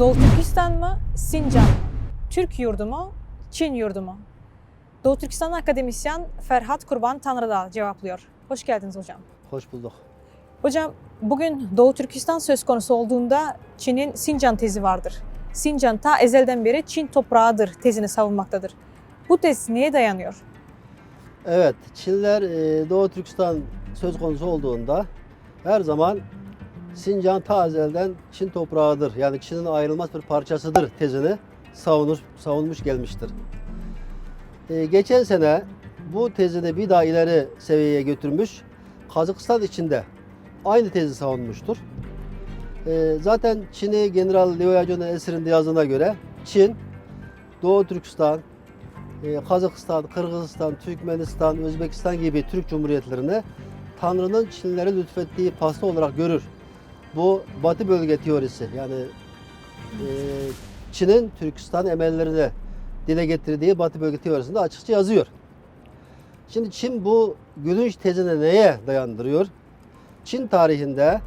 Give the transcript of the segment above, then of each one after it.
Doğu Türkistan mı, Sincan mı? Türk yurdu mu, Çin yurdu mu? Doğu Türkistan akademisyen Ferhat Kurban Tanrıdağ cevaplıyor. Hoş geldiniz hocam. Hoş bulduk. Hocam bugün Doğu Türkistan söz konusu olduğunda Çin'in Sincan tezi vardır. Sincan ta ezelden beri Çin toprağıdır tezini savunmaktadır. Bu tez neye dayanıyor? Evet, Çinliler e, Doğu Türkistan söz konusu olduğunda her zaman Sincan ta ezelden Çin toprağıdır. Yani Çin'in ayrılmaz bir parçasıdır tezini savunur, savunmuş gelmiştir. E, geçen sene bu tezini bir daha ileri seviyeye götürmüş. Kazakistan içinde aynı tezi savunmuştur. E, zaten Çin'i General Liu Yajun'un eserinde yazdığına göre Çin, Doğu Türkistan, e, Kazakistan, Kırgızistan, Türkmenistan, Özbekistan gibi Türk Cumhuriyetlerini Tanrı'nın Çinlilere lütfettiği pasta olarak görür. Bu Batı bölge teorisi yani e, Çin'in Türkistan emellerini dile getirdiği Batı bölge teorisinde açıkça yazıyor. Şimdi Çin bu gülünç tezini neye dayandırıyor? Çin tarihinde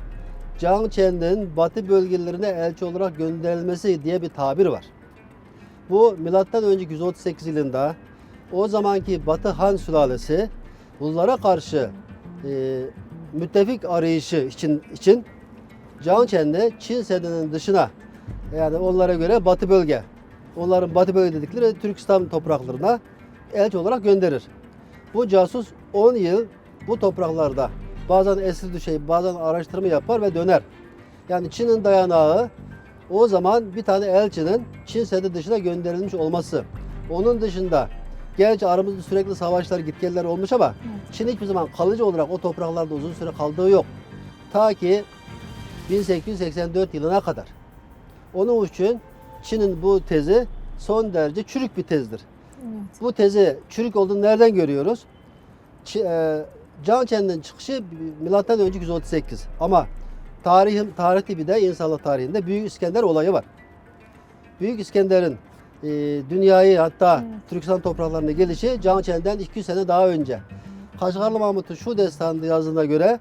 Zhang Chen'in Batı bölgelerine elçi olarak gönderilmesi diye bir tabir var. Bu milattan önce 138 yılında o zamanki Batı Han sülalesi bunlara karşı e, müttefik arayışı için için Zhang Chen'de Çin Seddi'nin dışına yani onlara göre Batı bölge onların Batı bölge dedikleri Türkistan topraklarına elçi olarak gönderir. Bu casus 10 yıl bu topraklarda bazen esir düşey, bazen araştırma yapar ve döner. Yani Çin'in dayanağı o zaman bir tane elçinin Çin Seddi dışına gönderilmiş olması. Onun dışında gerçi aramızda sürekli savaşlar gitgeller olmuş ama Çin hiçbir zaman kalıcı olarak o topraklarda uzun süre kaldığı yok. Ta ki 1884 yılına kadar. Onun için Çin'in bu tezi son derece çürük bir tezdir. Bu tezi çürük olduğunu nereden görüyoruz? Ç- e, Zhang Chen'in çıkışı milattan önce 138 ama tarihim tarihte bir de insanlık tarihinde Büyük İskender olayı var. Büyük İskender'in e, dünyayı hatta Evet. Türkistan topraklarına gelişi Zhang Chen'den 200 sene daha önce. Kaşgarlı Mahmut'un şu destanında yazdığına göre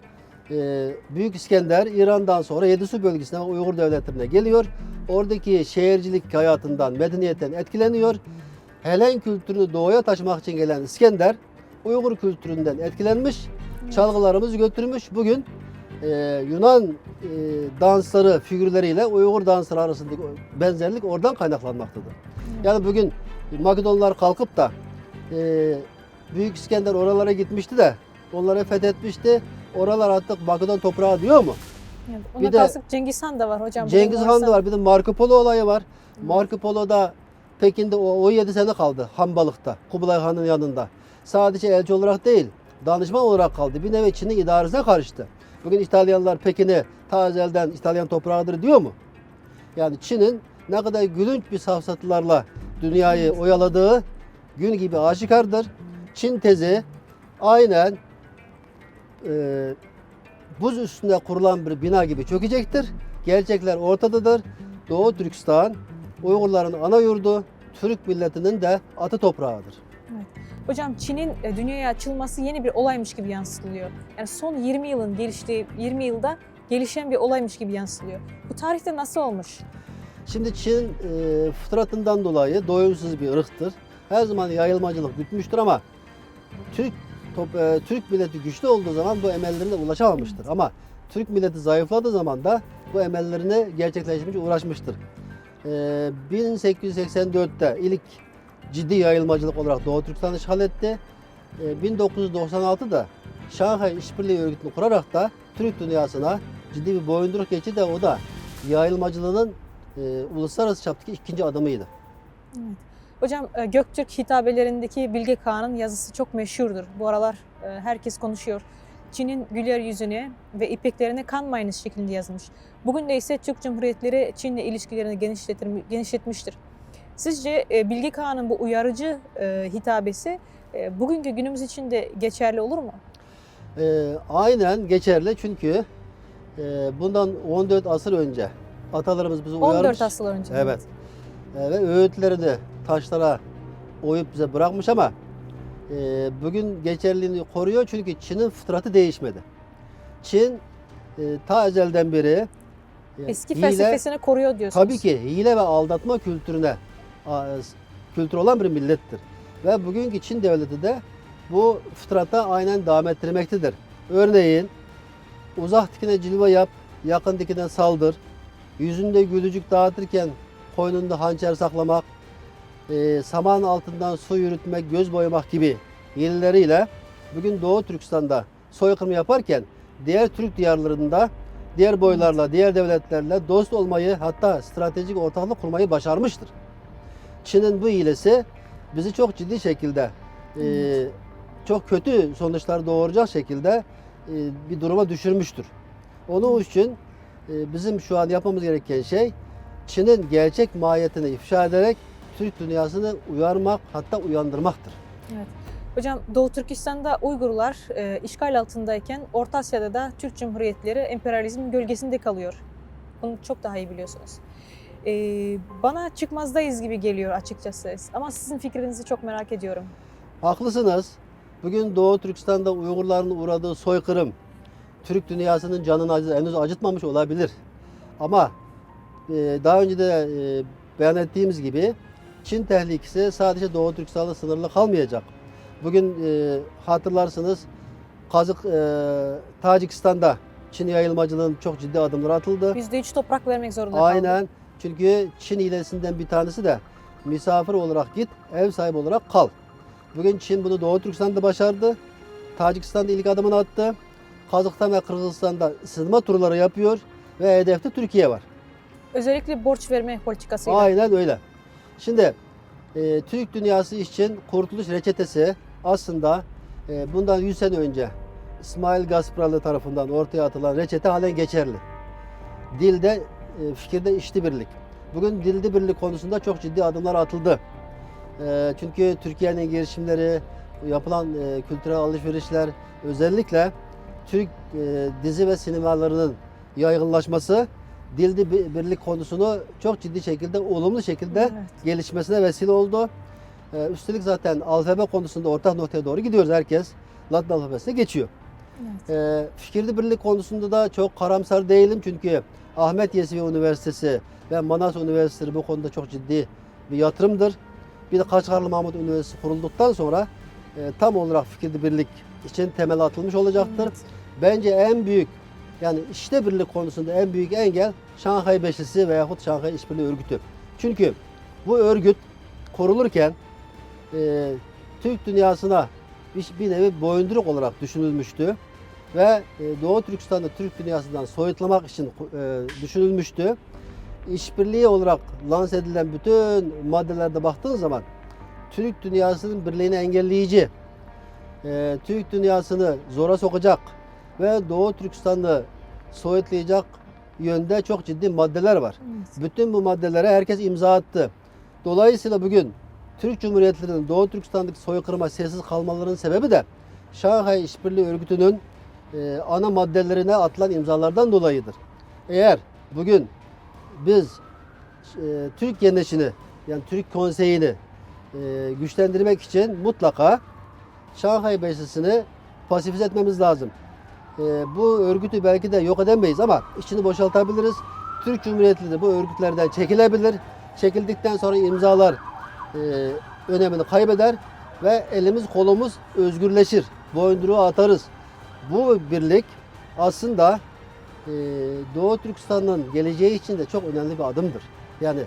e, Büyük İskender İran'dan sonra Yedisu bölgesine Uygur devletlerine geliyor. Oradaki şehircilik hayatından, medeniyetten etkileniyor. Helen kültürünü doğuya taşımak için gelen İskender Uygur kültüründen etkilenmiş, çalgılarımızı götürmüş. Bugün e, Yunan e, dansları figürleriyle Uygur dansları arasındaki benzerlik oradan kaynaklanmaktadır. Yani bugün Makedonlar kalkıp da e, Büyük İskender oralara gitmişti de onları fethetmişti. Oralar artık Makedon toprağı diyor mu? Evet, Bir Ona de- kalsak Cengiz Han da var hocam. Cengiz Han da var. Bir de Marco Polo olayı var. Marco Polo'da Pekin'de o 17 sene kaldı Hanbalık'ta. Kubilay Han'ın yanında. Sadece elçi olarak değil, danışman olarak kaldı. Bir nevi Çin'in idaresine karıştı. Bugün İtalyanlar Pekin'i ta İtalyan toprağıdır diyor mu? Yani Çin'in ne kadar gülünç bir safsatlarla dünyayı oyaladığı gün gibi aşikardır. Çin tezi aynen e, buz üstünde kurulan bir bina gibi çökecektir. Gerçekler ortadadır. Doğu Türkistan Uygurların ana yurdu, Türk milletinin de atı toprağıdır. Hocam Çin'in e, dünyaya açılması yeni bir olaymış gibi yansıtılıyor. Yani son 20 yılın geliştiği 20 yılda gelişen bir olaymış gibi yansıtılıyor. Bu tarihte nasıl olmuş? Şimdi Çin e, fıtratından dolayı doyumsuz bir ırktır. Her zaman yayılmacılık gütmüştür ama Türk top, e, Türk milleti güçlü olduğu zaman bu emellerine ulaşamamıştır. Ama Türk milleti zayıfladığı zaman da bu emellerini gerçekleştirmiş uğraşmıştır. E, 1884'te ilk ciddi yayılmacılık olarak Doğu Türkistan'ı işgal etti. E, 1996'da Şanghay İşbirliği Örgütü'nü kurarak da Türk dünyasına ciddi bir boyunduruk geçti de o da yayılmacılığının e, uluslararası çaptaki ikinci adımıydı. Hocam e, Göktürk hitabelerindeki Bilge Kağan'ın yazısı çok meşhurdur. Bu aralar e, herkes konuşuyor. Çin'in güler yüzüne ve ipeklerine kanmayınız şeklinde yazmış. Bugün de ise Türk Cumhuriyetleri Çin'le ilişkilerini genişletmiştir. Sizce e, Bilge Kağan'ın bu uyarıcı hitabesi bugünkü günümüz için de geçerli olur mu? E, aynen geçerli çünkü e, bundan 14 asır önce atalarımız bizi 14 uyarmış. asıl önce. Evet. E, ve öğütlerini taşlara oyup bize bırakmış ama e, bugün geçerliliğini koruyor çünkü Çin'in fıtratı değişmedi. Çin e, ta ezelden beri e, Eski hile- felsefesini koruyor diyorsunuz. Tabii ki hile ve aldatma kültürüne kültür olan bir millettir. Ve bugünkü Çin devleti de bu fıtrata aynen devam ettirmektedir. Örneğin uzak dikine cilve yap, yakın dikine saldır. Yüzünde gülücük dağıtırken koynunda hançer saklamak, e, saman altından su yürütmek, göz boyamak gibi hileleriyle bugün Doğu Türkistan'da soykırım yaparken diğer Türk diyarlarında diğer boylarla, diğer devletlerle dost olmayı hatta stratejik ortaklık kurmayı başarmıştır. Çin'in bu hilesi bizi çok ciddi şekilde e, çok kötü sonuçlar doğuracak şekilde e, bir duruma düşürmüştür. Onun için e, bizim şu an yapmamız gereken şey Çin'in gerçek mahiyetini ifşa ederek Türk dünyasını uyarmak hatta uyandırmaktır. Hocam Doğu Türkistan'da Uygurlar e, işgal altındayken Orta Asya'da da Türk Cumhuriyetleri emperyalizmin gölgesinde kalıyor. Bunu çok daha iyi biliyorsunuz. E, bana çıkmazdayız gibi geliyor açıkçası. Ama sizin fikrinizi çok merak ediyorum. Haklısınız. Bugün Doğu Türkistan'da Uygurların uğradığı soykırım Türk dünyasının canını acı- henüz acıtmamış olabilir. Ama e, daha önce de e, beyan ettiğimiz gibi Çin tehlikesi sadece Doğu Türkistan'la sınırlı kalmayacak. Bugün e, hatırlarsınız Kazık e, Tacikistan'da Çin yayılmacılığın çok ciddi adımlar atıldı. %3 toprak vermek zorunda kaldı. Aynen. Çünkü Çin hilesinden bir tanesi de misafir olarak git, ev sahibi olarak kal. Bugün Çin bunu Doğu Türkistan'da başardı. Tacikistan'da ilk adımını attı. Kazakistan ve Kırgızistan'da ısınma turları yapıyor ve hedefte Türkiye var. Özellikle borç verme politikasıyla. Aynen öyle. Şimdi e, Türk dünyası için kurtuluş reçetesi aslında e, bundan 100 sene önce İsmail Gaspralı tarafından ortaya atılan reçete halen geçerli. Dilde, e, fikirde işti birlik. Bugün dilde birlik konusunda çok ciddi adımlar atıldı. E, çünkü Türkiye'nin girişimleri, yapılan e, kültürel alışverişler, özellikle Türk e, dizi ve sinemalarının yaygınlaşması dilde bi- birlik konusunu çok ciddi şekilde, olumlu şekilde Evet. gelişmesine vesile oldu. Ee, üstelik zaten alfabe konusunda ortak noktaya doğru gidiyoruz. Herkes Latin alfabesine geçiyor. Evet. Ee, fikirli birlik konusunda da çok karamsar değilim çünkü Ahmet Yesevi Üniversitesi ve Manas Üniversitesi bu konuda çok ciddi bir yatırımdır. Bir de Kaçkarlı Mahmut Üniversitesi kurulduktan sonra e, tam olarak fikirli birlik için temel atılmış olacaktır. Evet. Bence en büyük yani işte birlik konusunda en büyük engel Şanghay Beşlisi veyahut Şanghay İşbirliği Örgütü. Çünkü bu örgüt kurulurken e, Türk dünyasına bir nevi boyunduruk olarak düşünülmüştü. Ve e, Doğu Türkistan'da Türk dünyasından soyutlamak için e, düşünülmüştü. İşbirliği olarak lanse edilen bütün maddelerde baktığın zaman Türk dünyasının birliğini engelleyici, e, Türk dünyasını zora sokacak ve Doğu Türkistan'ı soyutlayacak yönde çok ciddi maddeler var. Evet. Bütün bu maddelere herkes imza attı. Dolayısıyla bugün Türk Cumhuriyetlerinin Doğu Türkistan'daki soykırıma sessiz kalmalarının sebebi de Şanghay İşbirliği Örgütü'nün e, ana maddelerine atılan imzalardan dolayıdır. Eğer bugün biz e, Türk genişini yani Türk Konseyi'ni e, güçlendirmek için mutlaka Şanghay Beşlisi'ni pasifize etmemiz lazım. E, bu örgütü belki de yok edemeyiz ama içini boşaltabiliriz. Türk Cumhuriyetleri bu örgütlerden çekilebilir. Çekildikten sonra imzalar e, önemini kaybeder ve elimiz kolumuz özgürleşir. Boyunduruğu atarız. Bu birlik aslında e, Doğu Türkistan'ın geleceği için de çok önemli bir adımdır. Yani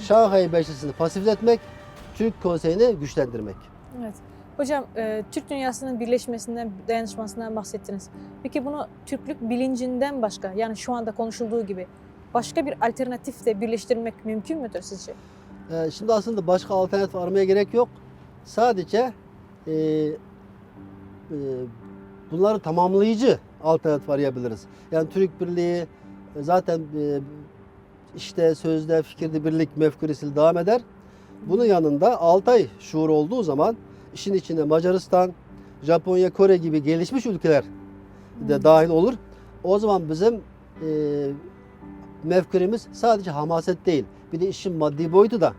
Şanghay Beşlisi'ni pasifize etmek, Türk Konseyi'ni güçlendirmek. Evet. Hocam e, Türk dünyasının birleşmesinden, dayanışmasından bahsettiniz. Peki bunu Türklük bilincinden başka yani şu anda konuşulduğu gibi başka bir alternatifle birleştirmek mümkün müdür sizce? Ee, Şimdi aslında başka alternatif aramaya gerek yok. Sadece e, e, bunları tamamlayıcı alternatif arayabiliriz. Yani Türk Birliği e, zaten e, işte sözde fikirde birlik mefkuresiyle devam eder. Bunun yanında Altay şuur olduğu zaman işin içine Macaristan, Japonya, Kore gibi gelişmiş ülkeler de dahil olur. O zaman bizim e, mefkuremiz sadece hamaset değil. Bir de işin maddi boyutu da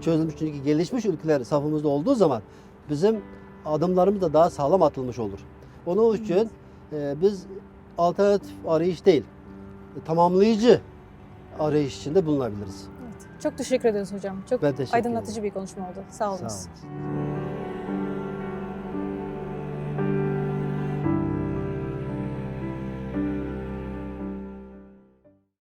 çözülmüş. Çünkü gelişmiş ülkeler safımızda olduğu zaman bizim adımlarımız da daha sağlam atılmış olur. Onun için e, biz alternatif arayış değil, tamamlayıcı arayış içinde bulunabiliriz. Evet. Çok teşekkür ederiz hocam. Çok aydınlatıcı ederim. bir konuşma oldu. Sağ olun. Sağ olun.